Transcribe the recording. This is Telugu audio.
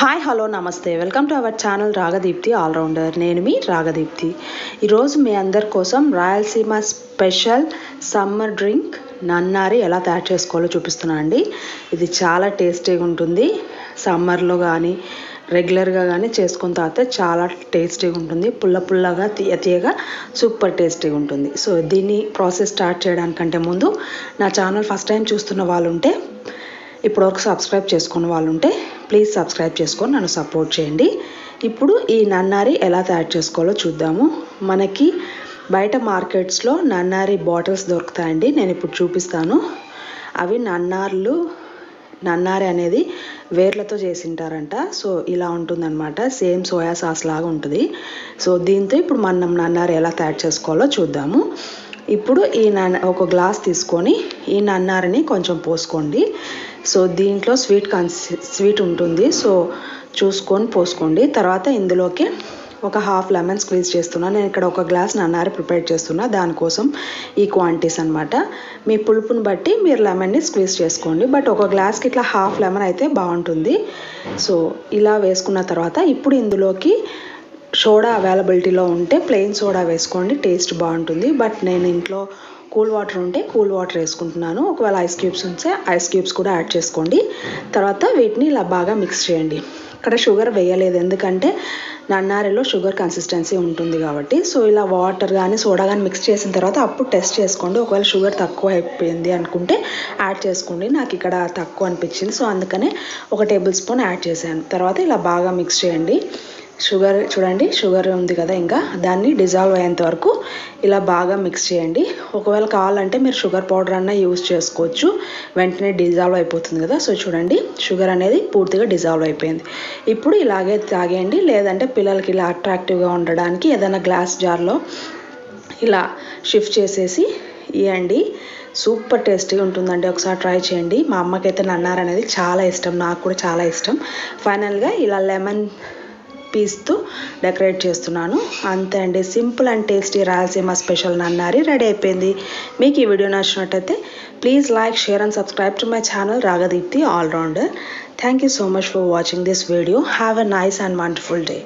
హాయ్ హలో నమస్తే welcome to our channel Ragadeepthi allrounder నేను మీ రాగదీప్తి ఈరోజు మీ అందరి కోసం Rayalaseema special summer drink nannari ఎలా తయారు చేసుకోవాలో చూపిస్తున్నాను అండి. ఇది చాలా టేస్టీగా ఉంటుంది. సమ్మర్లో కానీ రెగ్యులర్గా కానీ చేసుకున్న తర్వాత చాలా టేస్టీగా ఉంటుంది. పుల్ల పుల్లగా తీయ తీయగా సూపర్ టేస్టీగా ఉంటుంది. సో దీన్ని ప్రాసెస్ స్టార్ట్ చేయడానికంటే ముందు నా ఛానల్ ఫస్ట్ టైం చూస్తున్న వాళ్ళు ఉంటే ఇప్పటివరకు సబ్స్క్రైబ్ చేసుకున్న వాళ్ళు ఉంటే ప్లీజ్ సబ్స్క్రైబ్ చేసుకొని నన్ను సపోర్ట్ చేయండి. ఇప్పుడు ఈ నన్నారి ఎలా తయారు చేసుకోవాలో చూద్దాము. మనకి బయట మార్కెట్స్లో నన్నారి బాటిల్స్ దొరుకుతాయండి నేను ఇప్పుడు చూపిస్తాను. అవి నన్నార్లు నన్నారి అనేది వేర్లతో చేసింటారంట. సో ఇలా ఉంటుందన్నమాట. సేమ్ సోయా సాస్ లాగా ఉంటుంది. సో దీంతో ఇప్పుడు మనం నన్నారి ఎలా తయారు చేసుకోవాలో చూద్దాము. ఇప్పుడు ఈ నన్న ఒక గ్లాస్ తీసుకొని ఈ నన్నారిని కొంచెం పోసుకోండి. సో దీంట్లో స్వీట్ కన్సి స్వీట్ ఉంటుంది. సో చూసుకొని పోసుకోండి. తర్వాత ఇందులోకి ఒక హాఫ్ లెమన్ స్క్వీజ్ చేస్తున్నాను నేను ఇక్కడ ఒక గ్లాస్ నన్నార ప్రిపేర్ చేస్తున్నా. దానికోసం ఈ క్వాంటిటీస్ అనమాట మీ పులుపుని బట్టి మీరు లెమన్ని స్క్వీజ్ చేసుకోండి. బట్ ఒక గ్లాస్కి ఇట్లా హాఫ్ లెమన్ అయితే బాగుంటుంది. సో ఇలా వేసుకున్న తర్వాత ఇప్పుడు ఇందులోకి సోడా అవైలబిలిటీలో ఉంటే ప్లెయిన్ సోడా వేసుకోండి టేస్ట్ బాగుంటుంది. బట్ నేను ఇంట్లో కూల్ వాటర్ ఉంటే కూల్ వాటర్ వేసుకుంటున్నాను. ఒకవేళ ఐస్ క్యూబ్స్ ఉంటే ఐస్ క్యూబ్స్ కూడా యాడ్ చేసుకోండి. తర్వాత వీటిని ఇలా బాగా మిక్స్ చేయండి. ఇక్కడ షుగర్ వేయలేదు. ఎందుకంటే నన్నారిలో షుగర్ కన్సిస్టెన్సీ ఉంటుంది కాబట్టి. సో ఇలా వాటర్ కానీ సోడా కానీ మిక్స్ చేసిన తర్వాత అప్పుడు టెస్ట్ చేసుకోండి. ఒకవేళ షుగర్ తక్కువ అయిపోయింది అనుకుంటే యాడ్ చేసుకోండి. నాకు ఇక్కడ తక్కువ అనిపించింది. సో అందుకనే ఒక టేబుల్ స్పూన్ యాడ్ చేశాను. తర్వాత ఇలా బాగా మిక్స్ చేయండి. షుగర్ చూడండి షుగర్ ఉంది కదా ఇంకా. దాన్ని డిజాల్వ్ అయ్యేంత వరకు ఇలా బాగా మిక్స్ చేయండి. ఒకవేళ కావాలంటే మీరు షుగర్ పౌడర్ అన్న యూస్ చేసుకోవచ్చు. వెంటనే డిజాల్వ్ అయిపోతుంది కదా. సో చూడండి షుగర్ అనేది పూర్తిగా డిజాల్వ్ అయిపోయింది. ఇప్పుడు ఇలాగే తాగేయండి. లేదంటే పిల్లలకి ఇలా అట్రాక్టివ్గా ఉండడానికి ఏదైనా గ్లాస్ జార్లో ఇలా షిఫ్ట్ చేసేసి ఇవ్వండి సూపర్ టేస్టీగా ఉంటుందండి. ఒకసారి ట్రై చేయండి. మా అమ్మకైతే నన్నారనేది చాలా ఇష్టం. నాకు కూడా చాలా ఇష్టం. ఫైనల్గా ఇలా లెమన్ పీస్తో డెకరేట్ చేస్తున్నాను. అంతే అండి. Simple and tasty Rayalaseema special Nannari ready అయిపోయింది. మీకు ఈ వీడియో నచ్చినట్టయితే please like share and subscribe to my channel Ragadeepthi allrounder thank you so much for watching this video. Have a nice and wonderful day.